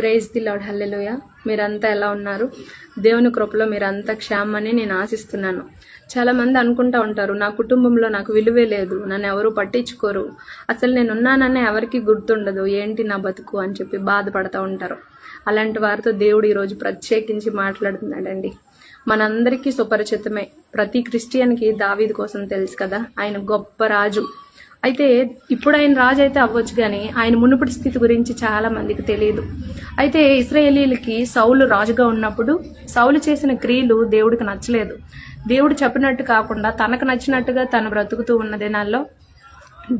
Praise the lord hallelujah. మీరంతా ఎలా ఉన్నారు? దేవుని కృపలో మీరంతా క్షేమని నేను ఆశిస్తున్నాను. చాలామంది అనుకుంటా ఉంటారు నా కుటుంబంలో నాకు విలువే లేదు నన్ను ఎవరు పట్టించుకోరు. అసలు నేను ఉన్నానని ఎవరికి గుర్తుండదు ఏంటి నా బతుకు అని చెప్పి బాధపడుతూ ఉంటారు. అలాంటి వారితో దేవుడు ఈరోజు ప్రత్యేకించి మాట్లాడుతున్నాడండి. మనందరికీ సుపరిచితమే. ప్రతి క్రిస్టియన్కి దావీదు కోసం తెలుసు కదా ఆయన గొప్ప రాజు. అయితే ఇప్పుడు ఆయన రాజు అయితే అవ్వచ్చు కానీ ఆయన మునుపటి స్థితి గురించి చాలా మందికి తెలియదు. అయితే ఇస్రాయేలీలకి సౌలు రాజుగా ఉన్నప్పుడు సౌలు చేసిన క్రియలు దేవుడికి నచ్చలేదు. దేవుడు చెప్పినట్టు కాకుండా తనకు నచ్చినట్టుగా తను బ్రతుకుతూ ఉన్న దినాల్లో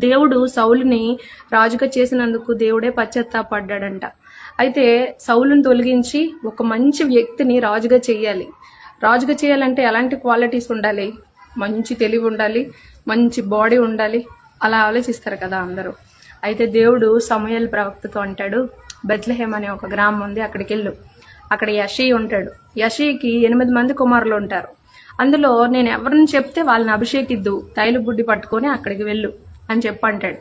దేవుడు సౌలుని రాజుగా చేసినందుకు దేవుడే పశ్చాత్తాపడ్డాడంట. అయితే సౌలుని తొలగించి ఒక మంచి వ్యక్తిని రాజుగా చేయాలి. రాజుగా చేయాలంటే ఎలాంటి క్వాలిటీస్ ఉండాలి? మంచి తెలివి ఉండాలి మంచి బాడీ ఉండాలి. అలా ఆలోచిస్తారు కదా అందరూ. అయితే దేవుడు సమయాలు ప్రవక్తతో అంటాడు బెత్లహేమ్ అనే ఒక గ్రామం ఉంది అక్కడికి వెళ్ళు. అక్కడ యషి ఉంటాడు. యషికి ఎనిమిది మంది కుమారులు ఉంటారు. అందులో నేను ఎవరిని చెప్తే వాళ్ళని అభిషేకిద్దు తైలు బుడ్డి పట్టుకొని అక్కడికి వెళ్ళు అని చెప్పి అంటాడు.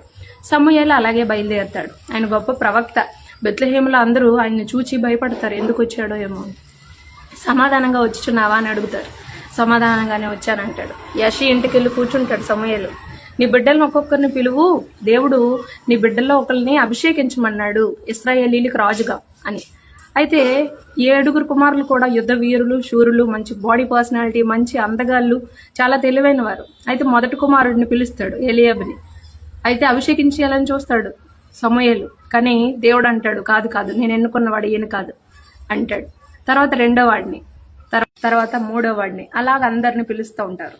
సమూహలు అలాగే బయలుదేరుతాడు. ఆయన గొప్ప ప్రవక్త. బెత్లహేములో అందరూ ఆయన్ని చూచి భయపడతారు. ఎందుకు వచ్చాడో ఏమో సమాధానంగా వచ్చుచున్నావా అని అడుగుతారు. సమాధానంగానే వచ్చానంటాడు. యషి ఇంటికి వెళ్ళి కూర్చుంటాడు సమూహలు నీ బిడ్డలను ఒక్కొక్కరిని పిలువు. దేవుడు నీ బిడ్డల్లో ఒకరిని అభిషేకించమన్నాడు. ఇస్రాయేలీలకు రాజుగా అని. అయితే ఏడుగురు కుమారులు కూడా యుద్ధ వీరులు శూరులు మంచి బాడీ పర్సనాలిటీ మంచి అందగాళ్ళు చాలా తెలివైన వారు. అయితే మొదటి కుమారుడిని పిలుస్తాడు ఎలియాబిని. అయితే అభిషేకించేయాలని చూస్తాడు? సమయలు. కానీ దేవుడు అంటాడు కాదు కాదు నేను ఎన్నుకున్నవాడు ఈయన కాదు అంటాడు. తర్వాత రెండో వాడిని. తర్వాత మూడో వాడిని. అలాగ అందరిని పిలుస్తూ ఉంటారు.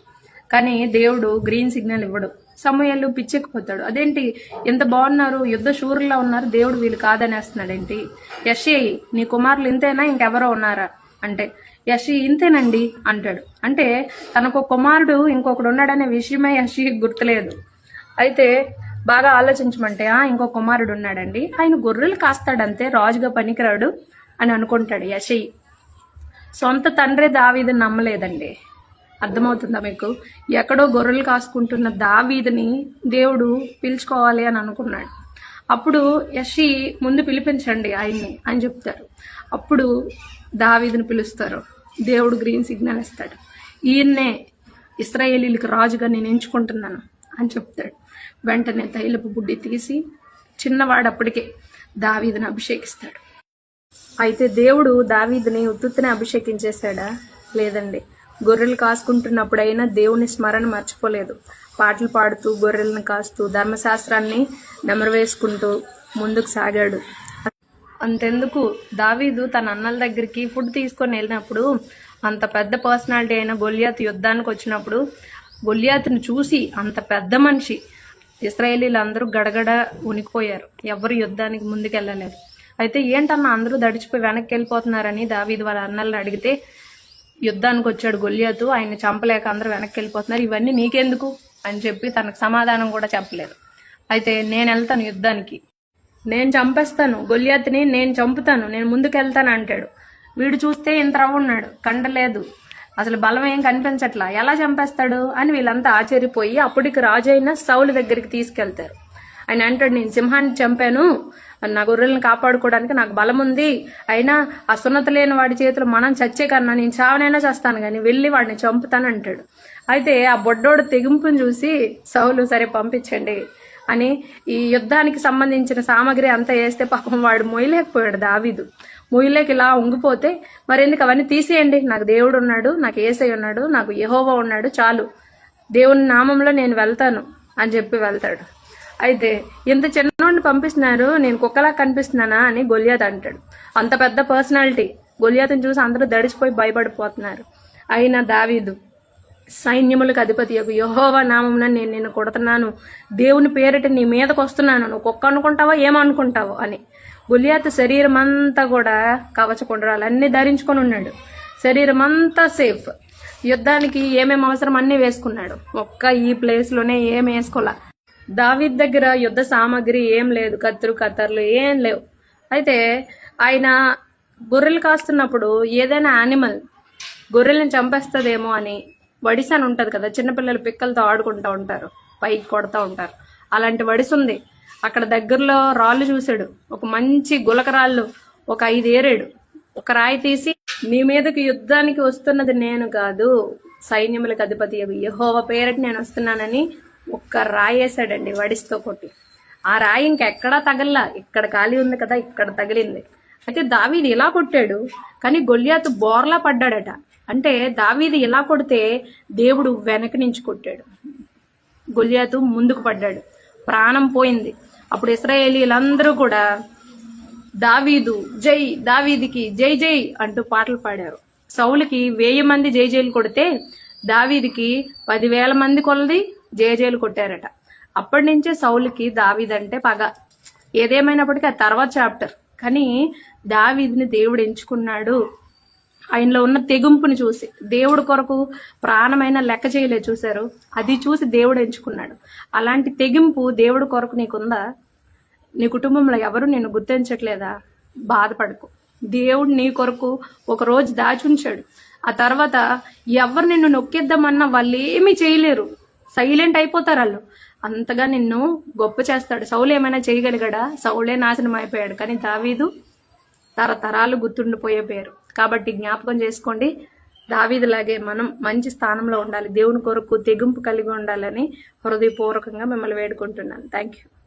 కానీ దేవుడు గ్రీన్ సిగ్నల్ ఇవ్వడు. సమయాలు పిచ్చెక్కిపోతాడు. అదేంటి? ఎంత బాగున్నారు? యుద్ధ శూరులా ఉన్నారు. దేవుడు వీళ్ళు కాదనేస్తున్నాడేంటి? యషి నీ కుమారులు ఇంతేనా? ఇంకెవరో ఉన్నారా? అంటే యషి ఇంతేనండి అంటాడు. అంటే తనకు కుమారుడు ఇంకొకడు ఉన్నాడనే విషయమే యషి గుర్తులేదు. అయితే బాగా ఆలోచించమంటే "ఆ, ఇంకో కుమారుడు ఉన్నాడండి. ఆయన గొర్రెలు కాస్తాడంతే రాజుగా పనికిరాడు అని అనుకుంటాడు యశయి సొంత తండ్రి దావీదు నమ్మలేదండి. అర్థమవుతుందా మీకు? ఎక్కడో గొర్రెలు కాసుకుంటున్న దావీదిని దేవుడు పిలుచుకోవాలి అని అనుకున్నాడు. అప్పుడు యషి ముందు పిలిపించండి ఆయన్ని అని చెప్తారు. అప్పుడు దావీదుని పిలుస్తారు. దేవుడు గ్రీన్ సిగ్నల్ ఇస్తాడు. ఈయన్నే ఇస్రాయేలీలకు రాజుగా నేను ఎంచుకుంటున్నాను అని చెప్తాడు. వెంటనే తైలపు బుడ్డి తీసి చిన్నవాడు అప్పటికే దావీదుని అభిషేకిస్తాడు. అయితే దేవుడు దావీదిని ఉత్తుత్తిని అభిషేకించేశాడా? లేదండి. గొర్రెలు కాసుకుంటున్నప్పుడైనా దేవుని స్మరణ మర్చిపోలేదు. పాటలు పాడుతూ గొర్రెలను కాస్తూ ధర్మశాస్త్రాన్ని నెమరవేసుకుంటూ ముందుకు సాగాడు. అంతెందుకు? దావీదు తన అన్నల దగ్గరికి ఫుడ్ తీసుకొని వెళ్ళినప్పుడు అంత పెద్ద పర్సనాలిటీ అయిన గొలియాత్ యుద్ధానికి వచ్చినప్పుడు గొలియాత్ను చూసి అంత పెద్ద మనిషి ఇస్రాయేలీలు అందరూ గడగడ ఉనికిపోయారు. ఎవరు యుద్ధానికి ముందుకెళ్ళలేదు. అయితే ఏంటన్నా అందరూ దడిచిపోయి వెనక్కి వెళ్ళిపోతున్నారని దావీదు వాళ్ళ అన్నల్ని అడిగితే యుద్ధానికి వచ్చాడు గొల్లియాతు. ఆయన చంపలేక అందరూ వెనక్కి వెళ్ళిపోతున్నారు ఇవన్నీ నీకెందుకు? అని చెప్పి తనకు సమాధానం కూడా చెప్పలేదు. అయితే నేను వెళ్తాను యుద్ధానికి. నేను చంపేస్తాను. గొల్లియాత్ని నేను చంపుతాను. నేను ముందుకు వెళ్తాను అంటాడు. వీడు చూస్తే ఇంత రవ్వ ఉన్నాడు. కండలేదు. అసలు బలం ఏం కనిపించట్లా? ఎలా చంపేస్తాడు? అని వీళ్ళంతా ఆశ్చర్యపోయి అప్పటికి రాజు అయిన సౌలు దగ్గరికి తీసుకెళ్తారు. ఆయన అంటాడు నేను సింహాన్ని చంపాను. నా గొర్రెలను కాపాడుకోవడానికి నాకు బలం ఉంది. అయినా ఆ సున్నత లేని వాడి చేతిలో మనం చచ్చే కన్నా నేను చావనైనా చేస్తాను కానీ వెళ్ళి వాడిని చంపుతాను అంటాడు. అయితే ఆ బొడ్డోడు తెగింపును చూసి సౌలు సరే పంపించండి అని ఈ యుద్ధానికి సంబంధించిన సామాగ్రి అంతా వేస్తే పాపం వాడు మొయ్యలేకపోయాడు దావీదు. మొయ్యలేక ఇలా ఉంగిపోతే మరెందుకు అవన్నీ తీసేయండి. నాకు దేవుడు ఉన్నాడు నాకు ఏసై ఉన్నాడు నాకు యహోవా ఉన్నాడు చాలు. దేవుని నామంలో నేను వెళ్తాను అని చెప్పి వెళ్తాడు. అయితే ఇంత చిన్నోడిని పంపిస్తున్నారు నేను కుక్కలా కనిపిస్తున్నానా అని గొలియాత్ అంటాడు. అంత పెద్ద పర్సనాలిటీ. గొలియాతను చూసి అందరూ దడిచిపోయి భయపడిపోతున్నారు. అయినా దావీదు సైన్యములకు అధిపతి యొక్క యహోవా నామమున నేను నిన్ను కొడుతున్నాను. దేవుని పేరిట నీ మీదకు వస్తున్నాను. నువ్వు కుక్క అనుకుంటావో ఏమనుకుంటావో అని. గులియాత్ శరీరం అంతా కూడా కవచ కుండరాలు అన్ని ధరించుకొని ఉన్నాడు. శరీరం అంతా సేఫ్. యుద్ధానికి ఏమేమి అవసరం అన్నీ వేసుకున్నాడు. ఒక్క ఈ ప్లేస్లోనే ఏం వేసుకోలే దావిద్ దగ్గర యుద్ధ సామాగ్రి ఏం లేదు కత్తులు కత్తర్లు ఏం లేవు. అయితే ఆయన గొర్రెలు కాస్తున్నప్పుడు ఏదైనా యానిమల్ గొర్రెల్ని చంపేస్తుందేమో అని వడిస అని ఉంటుంది కదా చిన్నపిల్లలు పిక్కలతో ఆడుకుంటూ ఉంటారు పైకి కొడతా ఉంటారు. అలాంటి వడిసుంది అక్కడ దగ్గరలో రాళ్ళు చూశాడు. ఒక మంచి గులకరాళ్ళు ఒక ఐదు ఏరాడు ఒక రాయి తీసి నీ మీదకి యుద్ధానికి వస్తున్నది నేను కాదు సైన్యములకు అధిపతి యహోవ పేరటి నేను వస్తున్నానని ఒక్క రాయి వేసాడండి వడిస్తో కొట్టి. ఆ రాయి ఇంకెక్కడా తగల్లా. ఇక్కడ ఖాళీ ఉంది కదా ఇక్కడ తగిలింది. అయితే దావీది ఇలా కొట్టాడు కానీ గొల్లియాతు బోర్లా పడ్డాడట. అంటే దావీది ఇలా కొడితే దేవుడు వెనక నుంచి కొట్టాడు. గొల్లియాతు ముందుకు పడ్డాడు. ప్రాణం పోయింది. అప్పుడు ఇస్రాయేలీలందరూ కూడా దావీదు జై దావీదికి జై జై అంటూ పాటలు పాడారు. సౌలుకి వెయ్యి మంది జై జైలు కొడితే దావీదికి పదివేల మంది కొలది జయజయలు కొట్టారట. అప్పటి నుంచే సౌలుకి దావీదంటే పగ. ఏదేమైనప్పటికీ ఆ తర్వాత చాప్టర్. కానీ దావిదిని దేవుడు ఎంచుకున్నాడు. ఆయనలో ఉన్న తెగింపుని చూసి. దేవుడు కొరకు ప్రాణమైన లెక్క చేయలే చూశారు. అది చూసి దేవుడు ఎంచుకున్నాడు. అలాంటి తెగింపు దేవుడు కొరకు నీకుందా? నీ కుటుంబంలో ఎవరు నేను గుర్తించట్లేదా? బాధపడకు. దేవుడు నీ కొరకు ఒక రోజు దాచుంచాడు ఆ తర్వాత ఎవరు నిన్ను నొక్కిద్దామన్నా వాళ్ళు ఏమీ చేయలేరు. సైలెంట్ అయిపోతారు వాళ్ళు. అంతగా నిన్ను గొప్ప చేస్తాడు. సౌలు ఏమైనా చేయగలిగాడా? సౌలే నాశనం అయిపోయాడు. కానీ దావీదు తరతరాలు గుర్తుండిపోయే పేరు. కాబట్టి జ్ఞాపకం చేసుకోండి. దావీదులాగే మనం మంచి స్థానంలో ఉండాలి. దేవుని కొరకు తెగింపు కలిగి ఉండాలని హృదయపూర్వకంగా మిమ్మల్ని వేడుకుంటున్నాను. Thank you